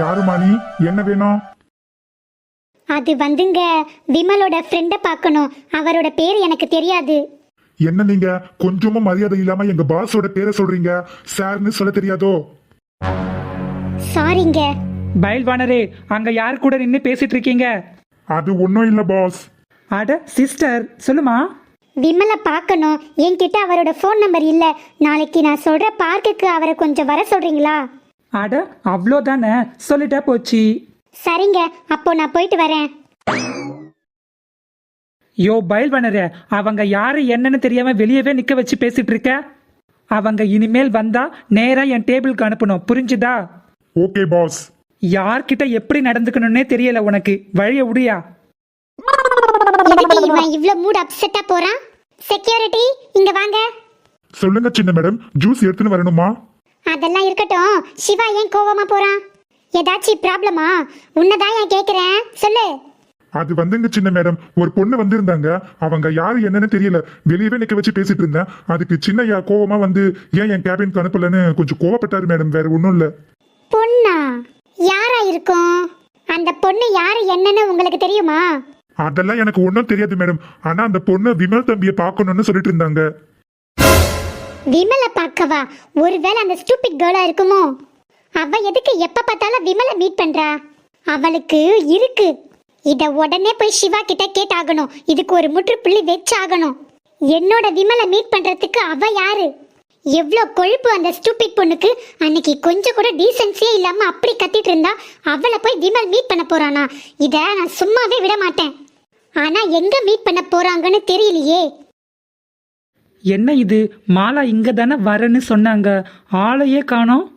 யாருமா நீ என்ன வேணும்? அது வந்துங்க விமலோட ஃப்ரெண்டை பார்க்கணும். அவரோட பேர் எனக்கு தெரியாது. என்ன நீங்க? கொஞ்சமும் மரியாதை இல்லாம எங்க பாஸோட பேரை சொல்றீங்க. சார்னு சொல்ல தெரியாதோ? சாரிங்க பயில்வானரே அங்க யார் கூட நின்று பேசிட்டு இருக்கீங்க? அது ஒன்றும் இல்ல பாஸ். அட சிஸ்டர் சொல்லுமா? விமலை பார்க்கணும். என்கிட்ட அவரோட ஃபோன் நம்பர் இல்லை. நாளைக்கு நான் சொல்ற பார்க்குக்கு அவரை கொஞ்சம் வர சொல்றீங்களா? அட அவ்வளோதானே? சொல்லிட்டா போச்சு. சரிங்க அப்போ நான் போயிட்டு வரேன். யோ பயில்வானரே அவங்க யாரு என்னன்னு தெரியாம வெளியவே நிக்க வச்சு பேசிட்டு இருக்க அவங்க இனிமேல் வந்தா நேரா என் டேபிளுக்கு அனுப்பணும். புரிஞ்சுதா? Okay boss. யார்கிட்ட எப்படி நடந்துக்கணும்னே தெரியல உனக்கு. வழிய இவன் இவ்ளோ மூட் அப்செட்டா போறான்? செக்யூரிட்டி இங்க வாங்க. சொல்லுங்க சின்ன மேடம். ஜூஸ் எடுத்துன்னு வரணுமா? அதெல்லாம் இருக்கட்டும். சிவா ஏன் கோவமா போறான்? ஏதாச்சும் ப்ராப்ளமா உன்னதான் ஏன் கேக்குறேன்? சொல்லு. அது வந்துங்க சின்ன மேடம். ஒரு பொண்ணு வந்திருந்தாங்க. அவங்க யாரு என்னன்னு தெரியல. வெளியவே நிக்க வச்சு பேசிட்டு இருந்தேன். அதுக்கு சின்னையா கோவமா வந்து ஏன் என் கேபினுக்கு அனுப்பலன்னு கொஞ்சம் கோவப்பட்டாரு மேடம். வேற ஒன்றும் இல்ல. பொண்ணா? யாரா இருக்கும்? அந்த பொண்ணு யாரு என்னன்னு உங்களுக்கு தெரியுமா? அதெல்லாம் எனக்கு ஒன்றும் தெரியாது மேடம். ஆனா அந்த பொண்ணு விமல் தம்பியை பார்க்கணும்னு சொல்லிட்டு இருந்தாங்க. விமலை பார்க்கவா? ஒருவேளை அந்த ஸ்டூபிட் கேர்ளா இருக்குமோ? அவ எதுக்கு எப்ப பார்த்தாலும் விமலை மீட் பண்றா? அவளுக்கு இருக்கு. இத உடனே போய் சிவா கிட்ட கேட்டாகணும். இதுக்கு ஒரு முற்றுப்புள்ளி வச்சாகணும். என்னோட விமலை மீட் பண்றதுக்கு அவ யாரு? எவ்வளோ கொழுப்பு அந்த ஸ்டூபிட் பொண்ணுக்கு. அன்னைக்கு கொஞ்சம் கூட டீசென்சியே இல்லாம அப்படி கத்திட்டு இருந்தா அவளை போய் விமல் மீட் பண்ண போறானா? இத நான் சும்மாவே விட மாட்டேன். ஆனா எங்க மீட் பண்ண போறாங்கன்னு தெரியலையே. என்ன இது? மாலா இங்க தானே வரேன்னு சொன்னாங்க. ஆளையே காணோம்.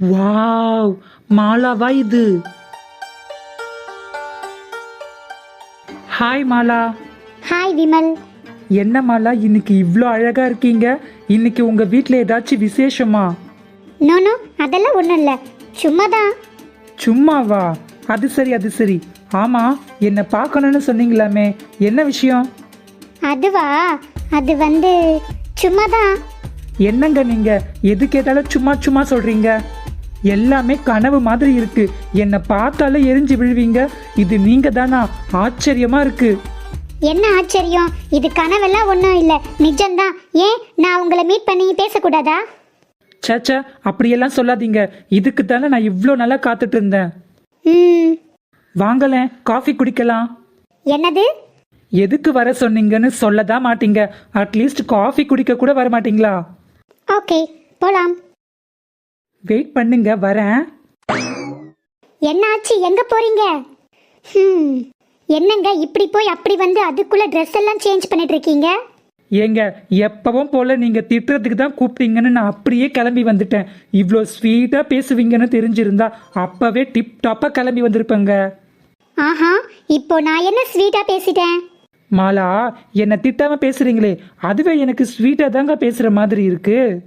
வாவ்! மாலாவா இது? ஹாய் மாலா. ஹாய் விமல். என்ன மாலா? இன்னைக்கு இவ்வளோ அழகா இருக்கீங்க. இன்னைக்கு உங்க வீட்டில் ஏதாச்சும் விசேஷமா? நோ நோ அதெல்லாம் ஒன்றும் இல்லை. சும்மா தான் சும்மாவா? அது சரி அது சரி. ஆமா என்ன பார்க்கணும்னு சொன்னீங்களாமே. என்ன விஷயம்? அதுவா? அது வந்து சும்மா தான் என்னங்க நீங்க? எது கேட்டாலும் சும்மா சும்மா சொல்றீங்க? எல்லாமே கனவு மாதிரி இருக்கு. என்னை பார்த்தாலே எரிஞ்சு விழுவீங்க. இது நீங்க தானா ஆச்சரியமா இருக்கு. என்ன ஆச்சரியம்? இது கனவெல்லாம் ஒன்றும் இல்லை. நிஜம்தான். ஏன்? நான் உங்களை மீட் பண்ணி பேசக்கூடாதா? சேச்சா அப்படியெல்லாம் சொல்லாதீங்க. இதுக்கு தானே நான் இவ்வளோ நல்லா காத்துட்டு இருந்தேன். ம். வாங்கலேன் காஃபி குடிக்கலாம். என்னது? எதுக்கு வர சொன்னீங்கன்னு சொல்லதான் மாட்டீங்க. அட்லீஸ்ட் காஃபி குடிக்க கூட வர மாட்டீங்களா? ஓகே போலாம். வெயிட் பண்ணுங்க வரேன். என்ன ஆச்சு எங்க போறீங்க? ம் என்னங்க இப்படி போய் அப்படி வந்து அதுக்குள்ள ட்ரெஸ் எல்லாம் சேஞ்ச் பண்ணிட்டு இருக்கீங்க ஏங்க எப்பவும் போல நீங்க திட்டுறதுக்கு தான் கூப்பிட்டீங்கன்னு நான் அப்படியே கிளம்பி வந்துட்டேன். இவ்வளோ ஸ்வீட்டா பேசுவீங்கன்னு தெரிஞ்சிருந்தா அப்பவே டிப் டாப்பா கிளம்பி வந்திருப்பேங்க. ஆஹா இப்போ நான் என்ன ஸ்வீட்டா பேசிட்டேன்? மாலா என்னை திட்டாம பேசுறீங்களே. அதுவே எனக்கு ஸ்வீட்டா தாங்க பேசுற மாதிரி இருக்கு.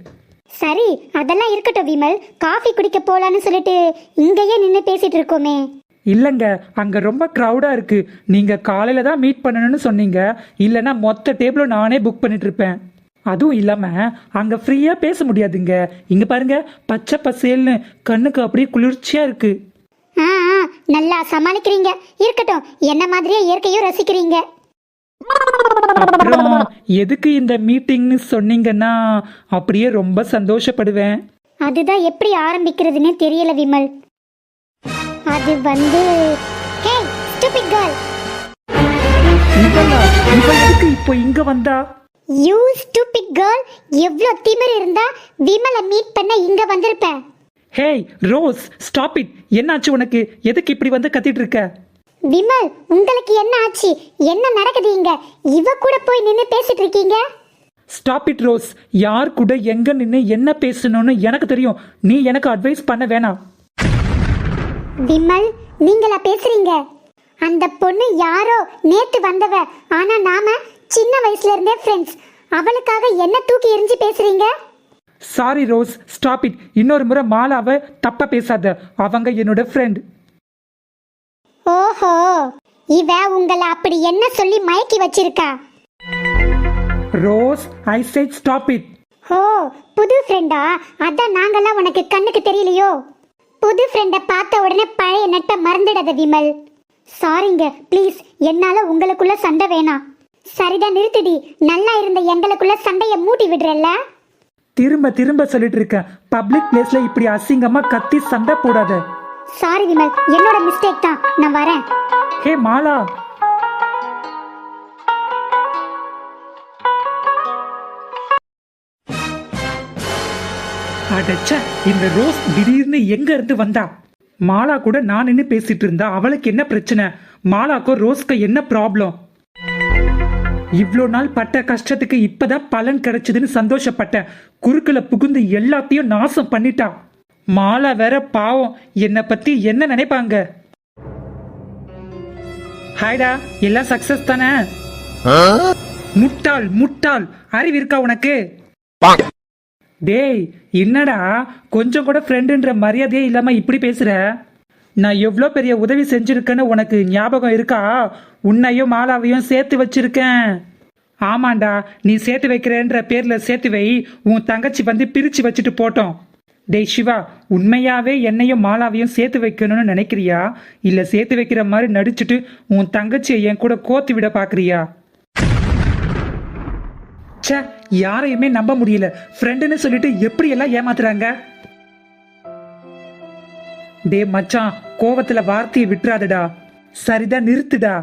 சரி அதெல்லாம் இருக்கட்டும் விமல். காஃபி குடிக்க போலான்னு சொல்லிட்டு இங்கேயே நின்று பேசிட்டு இருக்கோமே. இல்லைங்க அங்க ரொம்ப க்ரௌடா இருக்கு. நீங்க காலையில தான் மீட் பண்ணணும்னு சொன்னீங்க. இல்லைன்னா மொத்த டேபிளும் நானே புக் பண்ணிட்டு இருப்பேன். அதுவும் இல்லாம அங்க ஃப்ரீயா பேச முடியாதுங்க. இங்க பாருங்க பச்சை பசேல்னு கண்ணுக்கு அப்படியே குளிர்ச்சியா இருக்கு. ஆ ஆ, நல்லா சமாளிக்கிறீங்க. இருக்கட்டும் என்ன மாதிரியே இயற்கையும் ரசிக்கிறீங்க. அப்புறம் எதுக்கு இந்த மீட்டிங்னு சொன்னீங்கன்னா அப்படியே ரொம்ப சந்தோஷப்படுவேன். அதுதான் எப்படி ஆரம்பிக்கிறதுனே தெரியல விமல். அது வந்து ஹே ஸ்டூபிட் கேர்ள் இவளா இவ எதுக்கு இப்போ இங்க வந்தா? யூ ஸ்டூபிட் கேர்ள் எவ்வளோ திமிர் இருந்தா விமலை மீட் பண்ண இங்க வந்திருப்ப. ஹேய் ரோஸ் ஸ்டாப் இட் என்னாச்சு உனக்கு? எதுக்கு இப்படி வந்து கத்திட்டு இருக்க? விமல் உங்களுக்கு என்ன ஆச்சு? என்ன நடக்குது இங்க? இவ கூட போய் நின்று பேசிட்டு இருக்கீங்க? ஸ்டாப் இட் ரோஸ் யார் கூட எங்க நின்று என்ன பேசணும்னு எனக்கு தெரியும். நீ எனக்கு அட்வைஸ் பண்ண வேணாம். விமல் நீங்களா பேசுறீங்க? அந்த பொண்ணு யாரோ நேத்து வந்தவ. ஆனா நாம சின்ன வயசுல இருந்தே ஃப்ரெண்ட்ஸ் அவளுக்காக என்ன தூக்கி எறிஞ்சு பேசுறீங்க? சாரி ரோஸ் ஸ்டாப் இட் இன்னொரு முறை மாலாவை தப்பா பேசாத. அவங்க என்னோட ஃப்ரெண்ட் ஓஹோ இவ உங்களை அப்படி என்ன சொல்லி மயக்கி வச்சிருக்கா? Rose I said stop it oh புது ஃப்ரெண்டா அதான் நாங்கெல்லாம் உனக்கு கண்ணுக்கு தெரியலையோ? புது ஃப்ரெண்டை பார்த்த உடனே பழைய நட்பை மறந்துடாத விமல். சாரிங்க ப்ளீஸ் என்னால உங்களுக்குள்ள சண்டை வேணாம். சரிதான் நிறுத்திடி. நல்லா இருந்த எங்களுக்குள்ள சண்டைய மூட்டி விடுறல்ல? திரும்ப திரும்ப சொல்லிட்டு இருக்கேன் பப்ளிக் பிளேஸ்ல இப்படி அசிங்கமா கத்தி சண்டை போடாத. சாரி விமல் என்னோட மிஸ்டேக் தான். நான் வரேன். ஹே மாலா. அடச்சே இந்த ரோஸ் திடீர்னு எங்க இருந்து வந்தா? மாலா கூட நான் நின்னு பேசிட்டு இருந்தா அவளுக்கு என்ன பிரச்சனை? மாலாக்கோ ரோஸ்க்கு என்ன ப்ராப்ளம் இவ்வளோ நாள் பட்ட கஷ்டத்துக்கு இப்பதான் பலன் கிடைச்சதுன்னு சந்தோஷப்பட்டேன். குறுக்குல புகுந்து எல்லாத்தையும் நாசம் பண்ணிட்டா. மாலா வேற பாவம். என்னை பத்தி என்ன நினைப்பாங்க? ஹாய்டா எல்லாம் சக்சஸ் தானே? முட்டாள் முட்டாள். அறிவு இருக்கா உனக்கு? டேய் என்னடா? கொஞ்சம் கூட ஃப்ரெண்டுன்ற மரியாதையே இல்லாம இப்படி பேசுற? நான் எவ்வளோ பெரிய உதவி செஞ்சிருக்கேன்னு உனக்கு ஞாபகம் இருக்கா? உன்னையும் மாலாவையும் சேர்த்து வச்சிருக்கேன். ஆமாண்டா நீ சேர்த்து வைக்கிறேன்ற பேர்ல சேர்த்து வை. உன் தங்கச்சி வந்து பிரிச்சு வச்சுட்டு போட்டோம். டேய் சிவா உண்மையாவே என்னையும் மாலாவையும் சேர்த்து வைக்கணும்னு நினைக்கிறியா? இல்லை சேர்த்து வைக்கிற மாதிரி நடிச்சுட்டு உன் தங்கச்சியை என் கூட கோத்து விட பார்க்குறியா ச்சே யாரையுமே நம்ப முடியல. ஃப்ரெண்டுன்னு சொல்லிட்டு எப்படியெல்லாம் ஏமாத்துறாங்க? டே மச்சான் கோவத்துல வார்த்தையை விட்டுறாதடா. சரிதான் நிறுத்துடா.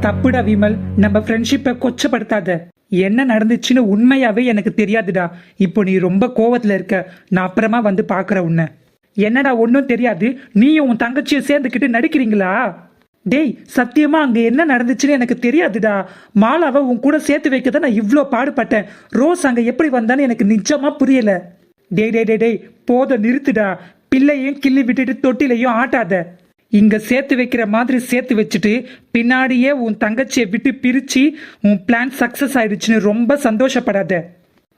தப்புடா விமல் நம்ம ஃப்ரெண்ட்ஷிப்பை கொச்சப்படுத்தாத. என்ன நடந்துச்சுன்னு உண்மையாவே எனக்கு தெரியாதுடா. இப்போ நீ ரொம்ப கோவத்துல இருக்க. நான் அப்புறமா வந்து பாக்குற உன்னை. என்னடா ஒன்றும் தெரியாது. நீயும் உன் தங்கச்சியும் சேர்ந்துக்கிட்டு நடிக்கிறீங்களா? டேய் சத்தியமா அங்க என்ன நடந்துச்சுன்னு எனக்கு தெரியாதுடா. மாலாவை உன் கூட சேர்த்து வைக்க தான் நான் இவ்வளோ பாடுபட்டேன். ரோஸ் அங்க எப்படி வந்தான்னு எனக்கு நிஜமா புரியல. டேய் டேய் டேய் டேய் போத நிறுத்துடா. பிள்ளையும் கிள்ளி விட்டுட்டு தொட்டிலையும் ஆட்டாத. இங்க சேர்த்து வைக்கிற மாதிரி சேர்த்து வச்சுட்டு பின்னாடியே உன் தங்கச்சியை விட்டு பிரிச்சு உன் பிளான் சக்சஸ் ஆயிடுச்சுன்னு ரொம்ப சந்தோஷப்படாத.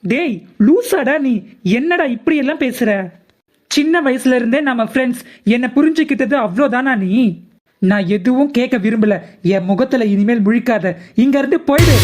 டேய் லூசாடா நீ. என்னடா இப்படி எல்லாம் பேசுற? சின்ன வயசுல இருந்தே நம்ம ஃப்ரெண்ட்ஸ் என்னை புரிஞ்சுக்கிட்டது அவ்வளோதானா நீ? நான் எதுவும் கேட்க விரும்பல. என் முகத்துல இனிமேல் முழிக்காத. இங்க இருந்து போயிடு.